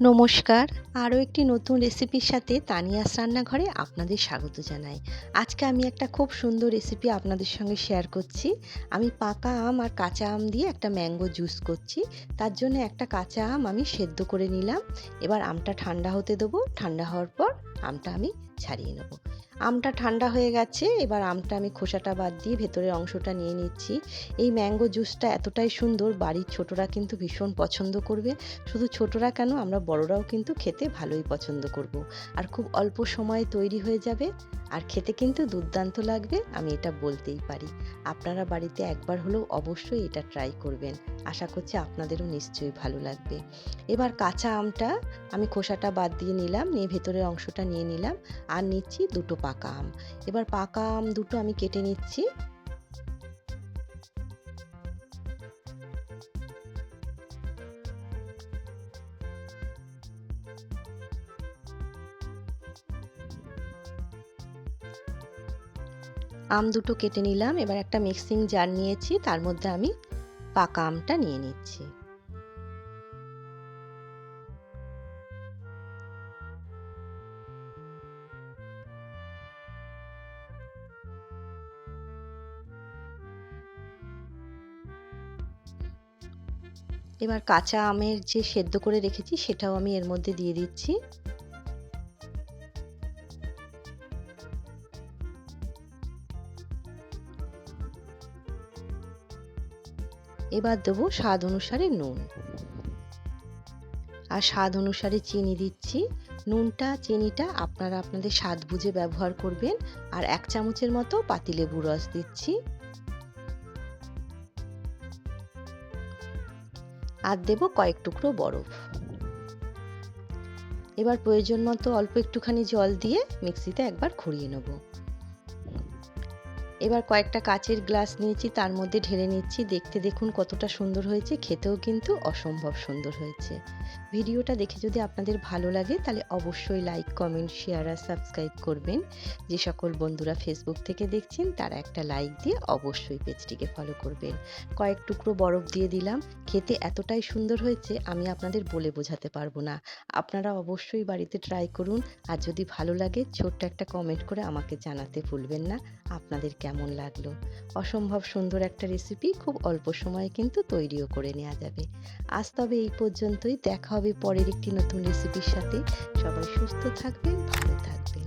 নমস্কার। আরও একটি নতুন রেসিপির সাথে তানিয়াস রান্নাঘরে আপনাদের স্বাগত জানাই। আজকে আমি একটা খুব সুন্দর রেসিপি আপনাদের সঙ্গে শেয়ার করছি। আমি পাকা আম আর কাঁচা আম দিয়ে একটা ম্যাঙ্গো জুস করছি। তার জন্য একটা কাঁচা আম আমি সেদ্ধ করে নিলাম। এবার আমটা ঠান্ডা হতে দেবো। ঠান্ডা হওয়ার পর আমটা আমি ছাড়িয়ে নেব। আমটা ঠান্ডা হয়ে গেছে, এবার আমটা আমি খোসাটা বাদ দিয়ে ভেতরের অংশটা নিয়ে নিচ্ছি। এই ম্যাঙ্গো জুসটা এতটাই সুন্দর, বাড়ির ছোটরা কিন্তু ভীষণ পছন্দ করবে। শুধু ছোটরা কেন, আমরা বড়রাও কিন্তু খেতে ভালোই পছন্দ করব। আর খুব অল্প সময়ে তৈরি হয়ে যাবে, আর খেতে কিন্তু দুর্দান্ত লাগবে, আমি এটা বলতেই পারি। আপনারা বাড়িতে একবার হলেও অবশ্যই এটা ট্রাই করবেন। আশা করছি আপনাদেরও নিশ্চয়ই ভালো লাগবে। এবার কাঁচা আমটা আমি খোসাটা বাদ দিয়ে নিলাম, নিয়ে ভেতরের অংশটা নিয়ে নিলাম, আর নিচ্ছি দুটো পাকা আম এবার পাকা আম দুটো আমি কেটে নিচ্ছি। আম দুটো কেটে নিলাম, এবার একটা মিক্সিং জার নিয়েছি, তার মধ্যে আমি পাকা আমটা নিয়ে নিচ্ছি। এবার কাঁচা আমের যে সেদ্ধ করে রেখেছি, সেটাও আমি এর মধ্যে দিয়ে দিচ্ছি। এবার দেবো স্বাদ অনুসারে নুন। আর স্বাদ অনুসারে চিনি দিচ্ছি। নুনটা, চিনিটা আপনারা আপনাদের স্বাদ বুঝে ব্যবহার করবেন। আর এক চামচের মতো পাতিলেবু রস দিচ্ছি। আর দেব কয়েক টুকরো বরফ। এবার প্রয়োজন মতো অল্প একটুখানি জল দিয়ে মিক্সিতে একবার ঘুরিয়ে নেব। এবার কয়েকটা কাচের গ্লাস নিয়েছি, তার মধ্যে ঢেলে নিচ্ছি। দেখতে দেখুন কতটা সুন্দর হয়েছে, খেতেও কিন্তু অসম্ভব সুন্দর হয়েছে। ভিডিওটা দেখে যদি আপনাদের ভালো লাগে, তাহলে অবশ্যই লাইক কমেন্ট শেয়ার আর সাবস্ক্রাইব করবেন। যে সকল বন্ধুরা ফেসবুক থেকে দেখছেন, তারা একটা লাইক দিয়ে অবশ্যই পেজটিকে ফলো করবেন। কয়েক টুকরো বরফ দিয়ে দিলাম। খেতে এতটাই সুন্দর হয়েছে, আমি আপনাদের বলে বোঝাতে পারব না। আপনারা অবশ্যই বাড়িতে ট্রাই করুন। আর যদি ভালো লাগে, ছোট্ট একটা কমেন্ট করে আমাকে জানাতে ভুলবেন না। আপনাদের কেমন লাগল? অসম্ভব সুন্দর একটা রেসিপি খুব অল্প সময়ে কিন্তু তৈরিও করে নেওয়া যাবে। আজ তবে এই পর্যন্তই। দেখা হবে পরের একটি নতুন রেসিপির সাথে। সবাই সুস্থ থাকবেন, ভালো থাকবেন।